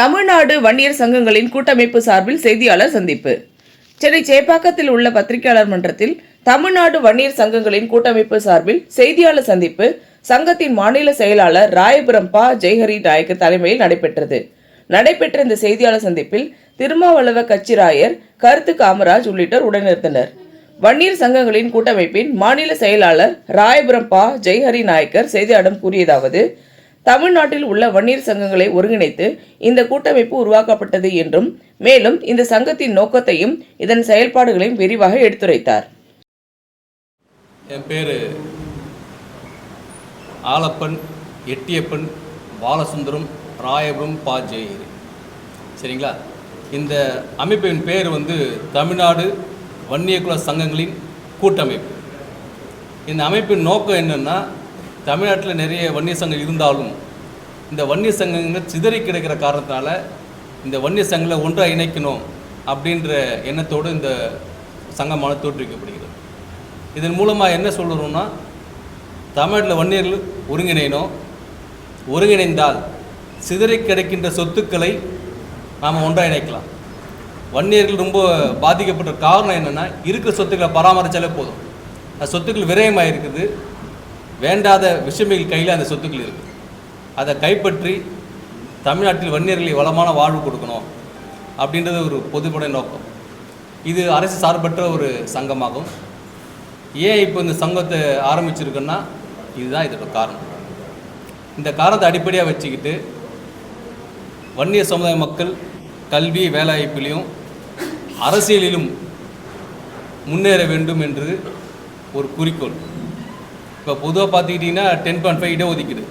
தமிழ்நாடு வன்னியர் சங்கங்களின் கூட்டமைப்பு சார்பில் செய்தியாளர் சந்திப்பு. சென்னை சேப்பாக்கத்தில் உள்ள பத்திரிகையாளர் மன்றத்தில் தமிழ்நாடு வன்னியர் சங்கங்களின் கூட்டமைப்பு சார்பில் செய்தியாளர் சந்திப்பு சங்கத்தின் மாநில செயலாளர் ராயபுரம் பா. ஜெய்ஹரி நாயக்கு தலைமையில் நடைபெற்றது. நடைபெற்ற இந்த செய்தியாளர் சந்திப்பில் திருமாவளவ கச்சிராயர் கருத்து காமராஜ் உள்ளிட்டோர் உடனிருந்தனர் வன்னியர் சங்கங்களின் கூட்டமைப்பின் மாநில செயலாளர் ராயபுரம் பா. ஜெய்ஹரி நாயக்கர் செய்தியாளரிடம் கூறியதாவது தமிழ்நாட்டில் உள்ள வன்னியர் சங்கங்களை ஒருங்கிணைத்து இந்த கூட்டமைப்பு உருவாக்கப்பட்டது என்றும் மேலும் இந்த சங்கத்தின் நோக்கத்தையும் இதன் செயல்பாடுகளையும் விரிவாக எடுத்துரைத்தார். என் பேர் ஆலப்பன் எட்டியப்பன் பாலசுந்தரம் ராயபுரம் பா. ஜெயிரி சரிங்களா? இந்த அமைப்பின் பேர் வந்து தமிழ்நாடு வன்னியகுல சங்கங்களின் கூட்டமைப்பு. இந்த அமைப்பின் நோக்கம் என்னென்னா தமிழ்நாட்டில் நிறைய வன்னிய சங்கம் இருந்தாலும் இந்த வன்னிய சங்கங்கள் சிதறி கிடக்கிற காரணத்தினால இந்த வன்னிய சங்கங்களை ஒன்றாக இணைக்கணும் அப்படின்ற எண்ணத்தோடு இந்த சங்கமானது தோற்றுவிக்கப்படுகிறது. இதன் மூலமாக என்ன சொல்கிறோம்னா தமிழ்நாட்டில் வன்னியர்கள் ஒருங்கிணையணும். ஒருங்கிணைந்தால் சிதறி கிடைக்கின்ற சொத்துக்களை நாம் ஒன்றாக இணைக்கலாம். வன்னியர்கள் ரொம்ப பாதிக்கப்பட்ட காரணம் என்னென்னா இருக்கிற சொத்துக்களை பராமரித்தாலே போதும். அந்த சொத்துக்கள் விரயமாக இருக்குது வேண்டாத விஷமிகள் கையில் அந்த சொத்துக்கள் இருக்குது அதை கைப்பற்றி தமிழ்நாட்டில் வன்னியர்களை வளமான வாழ்வு கொடுக்கணும் அப்படின்றது ஒரு பொதுப்படை நோக்கம். இது அரசு சார்பற்ற ஒரு சங்கமாகும். ஏன் இப்போ இந்த சங்கத்தை ஆரம்பிச்சிருக்குன்னா இதுதான் இதோட காரணம். இந்த காரணத்தை அடிப்படையாக வச்சுக்கிட்டு வன்னிய சமுதாய மக்கள் கல்வி வேலைவாய்ப்பிலையும் அரசியலிலும் முன்னேற வேண்டும் என்று ஒரு குறிக்கோள். இப்போ பொதுவாக பார்த்துக்கிட்டிங்கன்னா டென் பாயிண்ட் ஃபைவ் இடஒதுக்கீடு.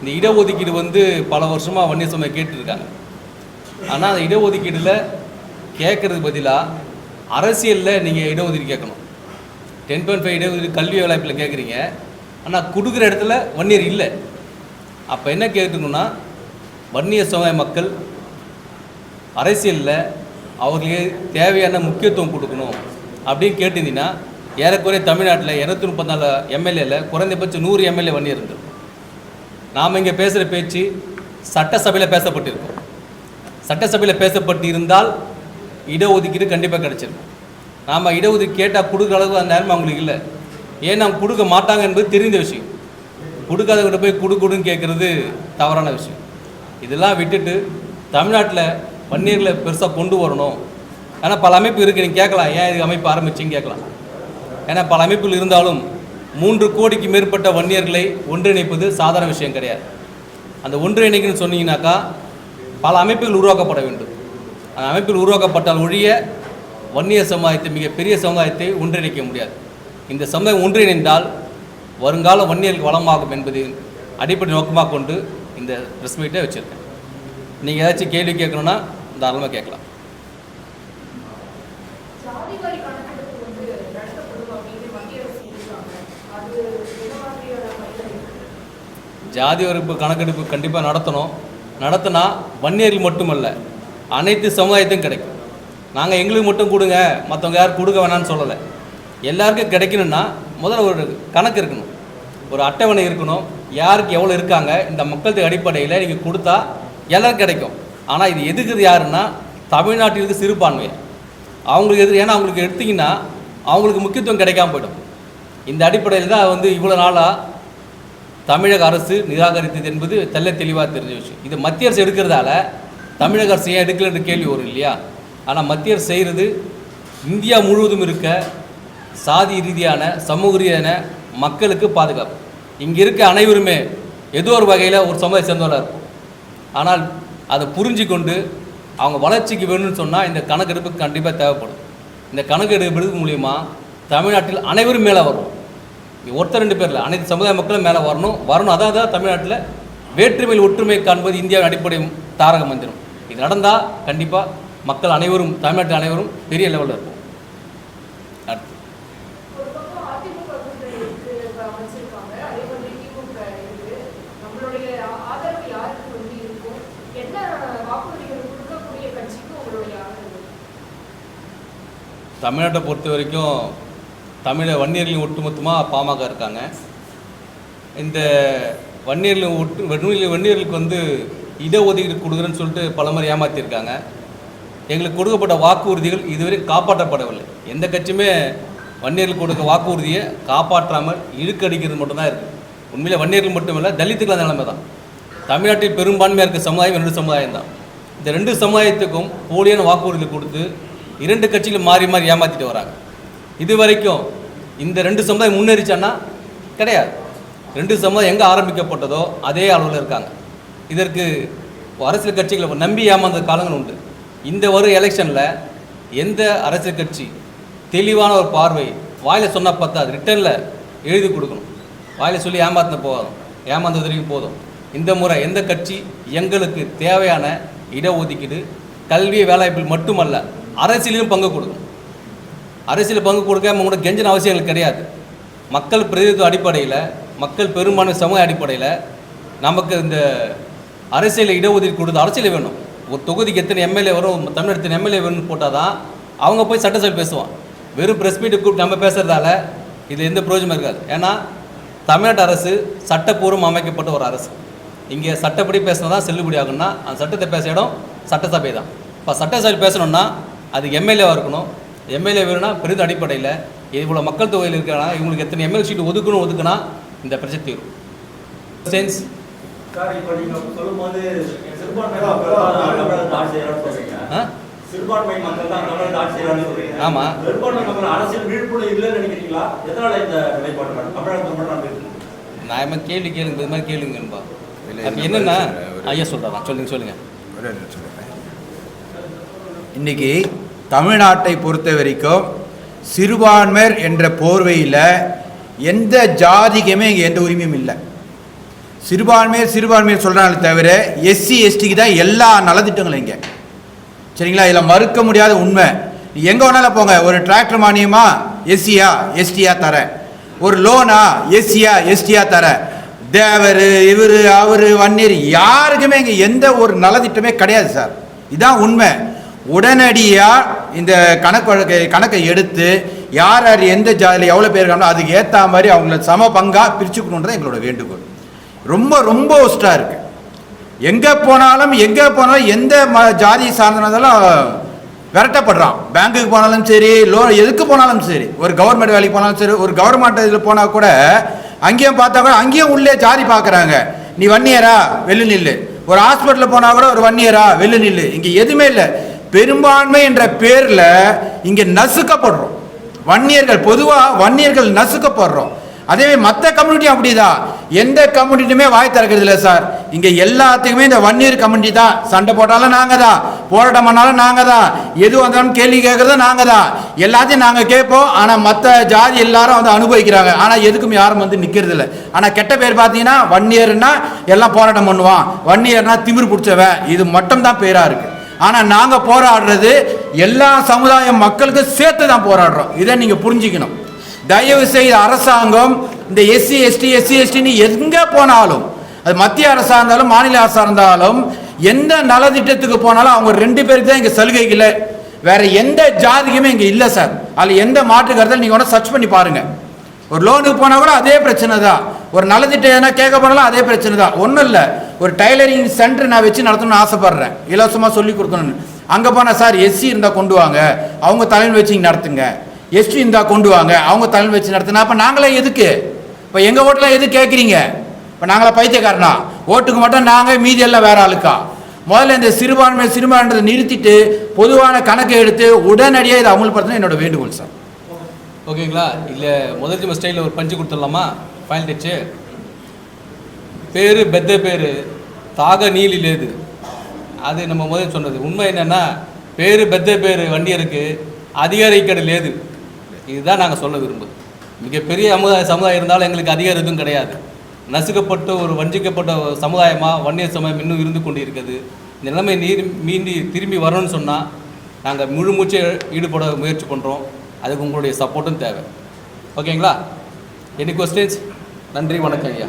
இந்த இடஒதுக்கீடு வந்து பல வருஷமாக வன்னிய சமயம் கேட்டுருக்காங்க. ஆனால் அந்த இடஒதுக்கீடில் கேட்குறதுக்கு பதிலாக அரசியலில் நீங்கள் இடஒதுக்கீடு கேட்கணும். டென் பாயிண்ட் ஃபைவ் இடஒதுக்கீடு கல்வி வேலைப்பில் கேட்குறீங்க ஆனால் கொடுக்குற இடத்துல வன்னியர் இல்லை. அப்போ என்ன கேட்கணும்னா வன்னிய சமுதாய மக்கள் அரசியலில் அவர்களுக்கு தேவையான முக்கியத்துவம் கொடுக்கணும் அப்படின்னு கேட்டிருந்தீங்கன்னா ஏறக்குறைய தமிழ்நாட்டில் இரநூத்தி முப்பத்தாலு எம்எல்ஏல குறைந்தபட்சம் நூறு எம்எல்ஏ வன்னியர் நாம் இங்கே பேசுகிற பேச்சு சட்டசபையில் பேசப்பட்டிருக்கோம். சட்டசபையில் பேசப்பட்டு இருந்தால் இடஒதுக்கீடு கண்டிப்பாக கிடச்சிருக்கும் நாம் இடஒதுக்கீடு கேட்டால் கொடுக்குற அளவுக்கு அந்த நேரம் அவங்களுக்கு இல்லை. ஏன் நாம் கொடுக்க மாட்டாங்க என்பது தெரிந்த விஷயம். கொடுக்காதவங்கிட்ட போய் கொடு கொடுன்னு கேட்குறது தவறான விஷயம். இதெல்லாம் விட்டுட்டு தமிழ்நாட்டில் வன்னியர்களை பெருசாக கொண்டு வரணும். ஆனால் பல அமைப்பு இருக்குது நீங்கள் கேட்கலாம். ஏன் இது அமைப்பு ஆரம்பிச்சிங்க கேட்கலாம். என பல அமைப்புகள் இருந்தாலும் மூன்று கோடிக்கு மேற்பட்ட வன்னியர்களை ஒன்றிணைப்பது சாதாரண விஷயம் கிடையாது. அந்த ஒன்றிணைக்கணும்னு சொன்னீங்கன்னாக்கா பல அமைப்புகள் உருவாக்கப்பட வேண்டும். அந்த அமைப்பில் உருவாக்கப்பட்டால் ஒழிய வன்னிய சமுதாயத்தை மிகப்பெரிய சமுதாயத்தை ஒன்றிணைக்க முடியாது. இந்த சமுதாயம் ஒன்றிணைந்தால் வருங்கால வன்னியர்களுக்கு வளமாகும் என்பது அடிப்படை நோக்கமாக கொண்டு இந்த ப்ரெஸ் மீட்டை வச்சுருக்கேன். நீங்கள் ஏதாச்சும் கேள்வி கேட்கணுன்னா தாராளமாக கேட்கலாம் ஜாதிவாரி கணக்கெடுப்பு வந்து நடத்தப்படும் அப்படின்னு மத்திய அரசு சொல்லியிருக்காங்க. அது என்ன மாதிரியான பயன் இருக்கு? ஜாதி வகுப்பு கணக்கெடுப்பு கண்டிப்பாக நடத்தணும். நடத்தினா வன்னியர்கள் மட்டுமல்ல அனைத்து சமுதாயத்தையும் கிடைக்கும். நாங்கள் எங்களுக்கு மட்டும் கொடுங்க மற்றவங்க யாரும் கொடுக்க வேணாம்னு சொல்லலை. எல்லாருக்கும் கிடைக்கணும்னா முதல்ல ஒரு கணக்கு இருக்கணும். ஒரு அட்டவணை இருக்கணும். யாருக்கு எவ்வளோ இருக்காங்க இந்த மக்களுக்கு அடிப்படையில் நீங்கள் கொடுத்தா எல்லாருக்கும் கிடைக்கும். ஆனால் இது எதுக்குது யாருன்னா தமிழ்நாட்டிற்கு சிறுபான்மை அவங்களுக்கு எதிர் ஏன்னா அவங்களுக்கு எடுத்தீங்கன்னா அவங்களுக்கு முக்கியத்துவம் கிடைக்காம போயிடும். இந்த அடிப்படையில் தான் வந்து இவ்வளோ நாளாக தமிழக அரசு நிராகரித்தது என்பது தெல்ல தெளிவாக தெரிஞ்ச விஷயம். இது மத்திய அரசு எடுக்கிறதால தமிழக அரசு ஏன் எடுக்கலன்ற கேள்வி வரும் இல்லையா? ஆனால் மத்திய அரசு செய்கிறது இந்தியா முழுவதும் இருக்க சாதி ரீதியான சமூக ரீதியான மக்களுக்கு பாதுகாப்பு. இங்கே இருக்க அனைவருமே ஏதோ ஒரு வகையில் ஒரு சமுதாயம் சேர்ந்தவராக இருக்கும் ஆனால் அதை புரிஞ்சு கொண்டு அவங்க வளர்ச்சிக்கு வேணும்னு சொன்னால் இந்த கணக்கெடுப்பு கண்டிப்பாக தேவைப்படும். இந்த கணக்கெடுப்பு மூலிமா தமிழ்நாட்டில் அனைவரும் மேலே வரும் ஒருத்தர் ரெண்டு பேரில் அனைத்து சமுதாய மக்களும் மேலே வரணும். வரணும். அதான் தான் தமிழ்நாட்டில் வேற்றுமையில் ஒற்றுமை காண்பது இந்தியாவின் அடிப்படை தாரக மந்திரம். இது நடந்தால் கண்டிப்பாக மக்கள் அனைவரும் தமிழ்நாட்டில் அனைவரும் பெரிய லெவலில் இருக்கும்? அடுத்து தமிழ்நாட்டை பொறுத்த வரைக்கும் தமிழ வன்னியர்களின் ஒட்டுமொத்தமாக பாமக இருக்காங்க. இந்த வன்னியர்கள் ஒட்டு வன்னியர்கள் வன்னியர்களுக்கு வந்து இடஒதுக்கீடு கொடுக்குறேன்னு சொல்லிட்டு பல முறை எங்களுக்கு கொடுக்கப்பட்ட வாக்குறுதிகள் இதுவரை காப்பாற்றப்படவில்லை. எந்த கட்சியுமே வன்னியர்கள் கொடுக்க வாக்குறுதியை காப்பாற்றாமல் இழுக்கடிக்கிறது மட்டும்தான் இருக்குது உண்மையில் வன்னியர்கள் மட்டும் தலித்துக்கள் அந்த நிலைமை தான் தமிழ்நாட்டில் பெரும்பான்மையாக இருக்க சமுதாயம் ரெண்டு சமுதாயம் தான் இந்த ரெண்டு சமுதாயத்துக்கும் போலியான வாக்குறுதி கொடுத்து இரண்டு கட்சிகளும் மாறி மாறி ஏமாற்றிட்டு வராங்க. இது வரைக்கும் இந்த ரெண்டு சமுதாயம் முன்னேறிச்சான்னா கிடையாது. ரெண்டு சமுதாயம் எங்கே ஆரம்பிக்கப்பட்டதோ அதே அளவில் இருக்காங்க. இதற்கு அரசியல் கட்சிகளை நம்பி ஏமாந்த காலங்கள் உண்டு. இந்த வரும் எலெக்ஷனில் எந்த அரசியல் கட்சி தெளிவான ஒரு பார்வை வாயில் சொன்னால் பத்தாது. ரிட்டனில் எழுதி கொடுக்கணும். வாயில் சொல்லி ஏமாத்தின போதும். ஏமாந்தது வரைக்கும் போதும். இந்த முறை எந்த கட்சி எங்களுக்கு தேவையான இடஒதுக்கீடு கல்வி வேலைவாய்ப்பில் மட்டுமல்ல அரசியலிலும் பங்கு கொடுக்கும். அரசியல் பங்கு கொடுக்க கூட கெஞ்சின அவசியம் எங்களுக்கு கிடையாது. மக்கள் பிரதிநிதித்துவ அடிப்படையில் மக்கள் பெரும்பான்மை சமூக அடிப்படையில் நமக்கு இந்த அரசியல் இடஒதுக்கீடு கொடுத்து அரசியல் வேணும். ஒரு தொகுதிக்கு எத்தனை எம்எல்ஏ வரும் தமிழ்நாடு எத்தனை எம்எல்ஏ வேணும்னு போட்டால் தான் அவங்க போய் சட்டசபை பேசுவான். வெறும் ப்ரெஸ் மீட்டு கூப்பிட்டு நம்ம பேசுகிறதால இது எந்த பிரயோஜனம் இருக்காது. ஏன்னா தமிழ்நாட்டு அரசு சட்டப்பூர்வம் அமைக்கப்பட்ட ஒரு அரசு. இங்கே சட்டப்படி பேசினா தான் செல்லுபடி ஆகும்னா அந்த சட்டத்தை பேச இடம் சட்டசபை தான் இப்போ சட்டசபை பேசணும்னா அது எம்எல்ஏவாக இருக்கணும் எம்எல்ஏ வேணும்னா பெரிது அடிப்படையில் இவ்வளோ மக்கள் தொகையில் இருக்கிறனா இவங்களுக்கு எத்தனை எம்எல்ஏ சீட்டு ஒதுக்கணும் ஒதுக்குனா இந்த பிரச்சனை தீரும். சென்ஸ் சார் இப்போ நீங்க சொல்லும்போது சிறுபான்மை மக்கள் தான் தமிழகத்தை ஆட்சி செய்யறான்னு சொல்றீங்க. ஆ? சிறுபான்மை மக்கள் தான் தமிழகத்தை ஆட்சி செய்யறான்னு சொல்றீங்க. ஆமா. பெரும்பான்மை மக்கள் அரசியல் விழிப்புணர்வு இல்லைன்னு நினைக்கிறீங்களா? எதனால இந்த நிலைப்பாடு மேடம்? தமிழகத்தில் மட்டும் அப்படி இருக்கு. நான் கேள்வி கேளுங்க இது மாதிரி இல்ல, என்னென்னா ஐயா சொல்கிறான் சொல்லுங்க சொல்லுங்கள் சொல்றேன். இன்னைக்கு தமிழ்நாட்டை பொறுத்த வரைக்கும் சிறுபான்மையர் என்ற போர்வையில் எந்த ஜாதிக்குமே இங்கே எந்த உரிமையும் இல்லை. சிறுபான்மையர் சிறுபான்மையர் சொல்கிறாங்களே தவிர எஸ்சி எஸ்டிக்கு தான் எல்லா நலத்திட்டங்களும் இங்கே. சரிங்களா? இதில் மறுக்க முடியாத உண்மை. எங்கே வேணாலும் போங்க. ஒரு டிராக்டர் மானியமா எஸ்சியா எஸ்டியா தரேன் ஒரு லோனா எஸ்சியா எஸ்டியா தரேன் தேவர் இவர் அவர் வன்னியர் யாருக்குமே இங்கே எந்த ஒரு நலத்திட்டமே கிடையாது சார். இதுதான் உண்மை. உடனடியாக இந்த கணக்கு வழக்கை கணக்கை எடுத்து யார் யார் எந்த ஜாதியில் எவ்வளோ பேர் இருக்காங்களோ அதுக்கு ஏற்ற மாதிரி அவங்கள சம பங்காக பிரிச்சுக்கணுன்றது எங்களோட வேண்டுகோள். ரொம்ப ரொம்ப ஒஸ்ட்டாக இருக்குது எங்கே போனாலும் எங்கே போனாலும் எந்த ம ஜாதி சார்ந்தனாலும் விரட்டப்படுறான். பேங்க்குக்கு போனாலும் சரி லோன் எதுக்கு போனாலும் சரி ஒரு கவர்மெண்ட் வேலைக்கு போனாலும் சரி ஒரு கவர்மெண்ட் இதில் போனால் கூட அங்கேயும் பார்த்தா கூட அங்கேயும் உள்ளே ஜாதி பார்க்குறாங்க நீ வன்னியரா வெள்ளு நில்லு. ஒரு ஹாஸ்பிட்டலில் போனால் கூட ஒரு வன்னியரா வெள்ளு நில்லு. இங்கே எதுவுமே இல்லை. பெரும்பான்மை என்ற பேரில் இங்கே நசுக்கப்படுறோம். வன்னியர்கள் பொதுவாக வன்னியர்கள் நசுக்கப்படுறோம். அதேமாதிரி மற்ற கம்யூனிட்டி அப்படிதான் எந்த கம்யூனிட்டியுமே வாய் திறக்கிறது இல்லை சார். இங்கே எல்லாத்துக்குமே இந்த வன்னியர் கம்யூனிட்டி தான். சண்டை போட்டாலும் நாங்கள் தான் போராட்டம் பண்ணாலும் நாங்கள் தான் எது வந்தாலும் கேள்வி கேட்குறதும் நாங்கள் தான் எல்லாத்தையும் நாங்கள் கேட்போம். ஆனால் மற்ற ஜாதி எல்லாரும் வந்து அனுபவிக்கிறாங்க. ஆனால் எதுக்கும் யாரும் வந்து நிற்கிறது இல்லை ஆனால் கெட்ட பேர் பார்த்தீங்கன்னா வன்னியர்னா எல்லாம் போராட்டம் பண்ணுவான். வன்னியர்னா திமிர் பிடிச்சவன். இது மட்டும் தான் பேராக இருக்குது ஆனால் நாங்கள் போராடுறது எல்லா சமுதாய மக்களுக்கு சேர்த்து தான் போராடுறோம். இதை நீங்கள் புரிஞ்சுக்கணும். தயவு செய்து அரசாங்கம் இந்த எஸ்சி எஸ்டி எஸ்சி எஸ்டின்னு எங்கே போனாலும் அது மத்திய அரசாக இருந்தாலும் மாநில அரசாக இருந்தாலும் எந்த நலத்திட்டத்துக்கு போனாலும் அவங்க ரெண்டு பேருக்கு தான் இங்கே சலுகை இல்லை. வேற எந்த ஜாதிக்குமே இங்கே இல்லை சார். அதில் எந்த மாற்று கருத்தில் நீங்கள் வேணால் சர்ச் பண்ணி பாருங்கள் ஒரு லோனுக்கு போனால் கூட அதே பிரச்சனை தான். ஒரு நலத்திட்டம் எதனா கேட்க போனாலும் அதே பிரச்சனை தான். ஒன்றும் இல்லை. ஒரு டைலரிங் சென்டர் நான் வச்சு நடத்தணும்னு ஆசைப்பட்றேன். இலவசமாக சொல்லி கொடுக்கணும்னு. அங்கே போனால் சார் எஸ்சி இருந்தால் கொண்டு வாங்க. அவங்க தலைமை வச்சு இங்கே நடத்துங்க. எஸ்டி இருந்தால் கொண்டு வாங்க. அவங்க தலைமை வச்சு நடத்துனா அப்போ நாங்களே எதுக்கு? இப்போ எங்கள் ஓட்டில் எது கேட்குறீங்க இப்போ நாங்களாம் பைத்தியக்காரனா? ஓட்டுக்கு மட்டும் நாங்கள் மீதி எல்லாம் வேற ஆளுக்கா? முதல்ல இந்த சிறுபான்மை சிறுபான்மையை நிறுத்திட்டு பொதுவான கணக்கை எடுத்து உடனடியாக இதை அமுல்படுத்தணும் என்னோட வேண்டுகோள் சார். ஓகேங்களா இல்லை முதல் ஸ்டைலில் ஒரு பஞ்சு கொடுத்துடலாமா? ஃபைனல் டச்சு பேர் பெத்த பேர் தாக நீலி லேது அது நம்ம முதல் சொன்னது. உண்மை என்னென்னா பேர் பெத்த பேர் வண்டியருக்கு அதிகாரிக்கடை லேது இதுதான் நாங்கள் சொல்ல விரும்புது. மிகப்பெரிய சமுதாய சமுதாயம் இருந்தாலும் எங்களுக்கு அதிகாரம் எதுவும் கிடையாது. நசுக்கப்பட்ட ஒரு வஞ்சிக்கப்பட்ட சமுதாயமாக வன்னியர் சமயம் இன்னும் இருந்து கொண்டு இருக்குது இந்த நிலைமை நீர் மீண்டி திரும்பி வரணும்னு சொன்னால் நாங்கள் முழு மூச்சு ஈடுபட முயற்சி பண்ணுறோம் அதுக்கு உங்களுடைய சப்போர்ட்டும் தேவை. ஓகேங்களா எனி கொஸ்டின்ஸ் நன்றி வணக்கம் ஐயா.